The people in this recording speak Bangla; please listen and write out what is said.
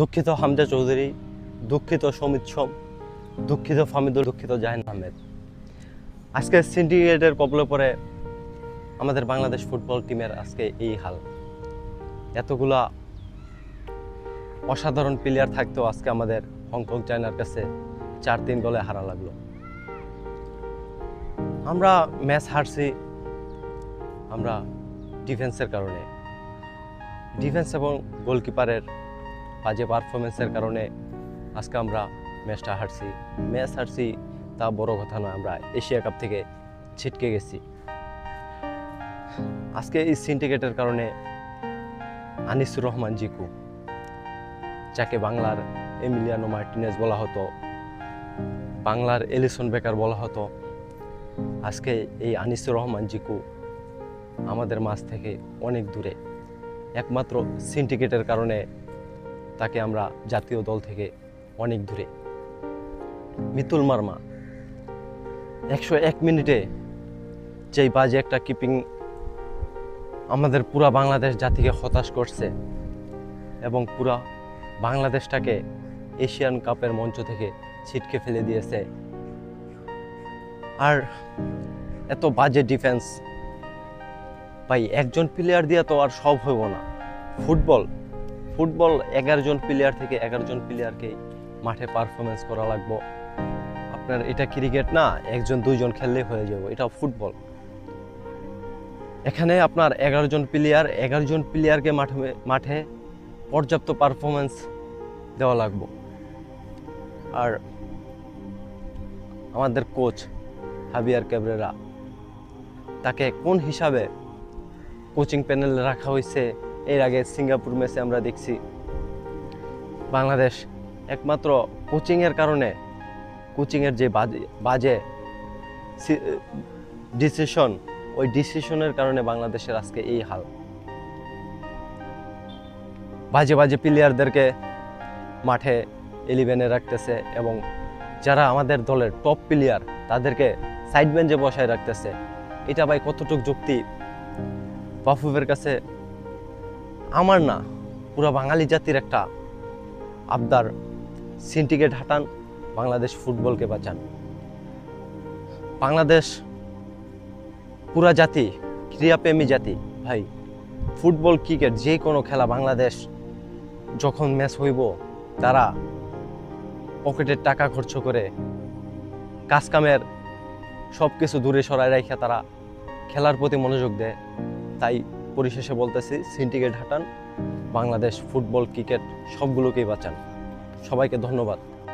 দুঃখিত হামজা চৌধুরী, দুঃখিত সমিত সোম, দুঃখিত ফামিদুল, দুঃখিত জাহিন আহমেদ। আজকে সিন্ডিকেটের কবলে পরে আমাদের বাংলাদেশ ফুটবল টিমের আজকে এই হাল। এতগুলা অসাধারণ প্লেয়ার থাকতেও আজকে আমাদের হংকং চায়নার কাছে চার তিন গোলে হারা লাগল। আমরা ম্যাচ হারছি আমরা ডিফেন্সের কারণে। ডিফেন্স এবং গোলকিপারের বাজে পারফরমেন্সের কারণে আজকে আমরা ম্যাচটা হারছি। ম্যাচ হারছি, তা বড় কথা নয়, আমরা এশিয়া কাপ থেকে ছিটকে গেছি। আজকে এই সিন্ডিকেটের কারণে আনিসুর রহমান জিকু, যাকে বাংলার এমিলিয়ানো মার্টিনেজ বলা হতো, বাংলার এলিসন বেকার বলা হতো, আজকে এই আনিসুর রহমান জিকু আমাদের মাঝ থেকে অনেক দূরে। একমাত্র সিন্ডিকেটের কারণে তাকে আমরা জাতীয় দল থেকে অনেক দূরে। মিতুল মার্মা, একশো এক মিনিটে যেই বাজে একটা কিপিং আমাদের পুরা বাংলাদেশ জাতিকে হতাশ করছে এবং পুরা বাংলাদেশটাকে এশিয়ান কাপের মঞ্চ থেকে ছিটকে ফেলে দিয়েছে। আর এত বাজে ডিফেন্স ভাই, একজন প্লেয়ার দিয়ে তো আর সব হইব না। ফুটবল ফুটবল এগারো জন প্লেয়ার থেকে এগারো জন প্লেয়ারকে মাঠে পারফরমেন্স করা লাগবো। আপনার এটা ক্রিকেট না, একজন, দুইজন খেললে হয়ে যাব। এটা ফুটবল। এখানে আপনার এগারো জন প্লেয়ার এগারো জন প্লেয়ারকে মাঠে মাঠে পর্যাপ্ত পারফরমেন্স দেওয়া লাগবো। আর আমাদের কোচ হাবিয়ার ক্যাবরেরা, তাকে কোন হিসাবে কোচিং প্যানেল রাখা হয়েছে এর আগে সিঙ্গাপুর ম্যাচে আমরা দেখছি বাংলাদেশ একমাত্র কোচিংয়ের কারণে কোচিংয়ের যে বাজে বাজে ডিসিশন ওই ডিসিশনের কারণে বাংলাদেশের আজকে এই হাল। বাজে বাজে প্লেয়ারদেরকে মাঠে এলিভেনে রাখতেছে এবং যারা আমাদের দলের টপ প্লেয়ার তাদেরকে সাইড বেঞ্চে বসায় রাখতেছে। এটা ভাই কতটুক যুক্তি? বাফুফের কাছে আমার না পুরো বাঙালি জাতির একটা আবদার। সিন্ডিকেট হাঁটান, বাংলাদেশ ফুটবলকে বাঁচান। বাংলাদেশ পুরা জাতি, ক্রীড়াপ্রেমী জাতি, ভাই, ফুটবল, ক্রিকেট, যে কোনো খেলা বাংলাদেশ যখন ম্যাচ হইব, তারা পকেটের টাকা খরচ করে কাজকামের সব কিছু দূরে সরায় রেখে তারা খেলার প্রতি মনোযোগ দেয়। তাই পরিশেষে বলতেছি সিন্ডিকেট হাঁটান বাংলাদেশ ফুটবল ক্রিকেট সবগুলোকেই বাঁচান। সবাইকে ধন্যবাদ।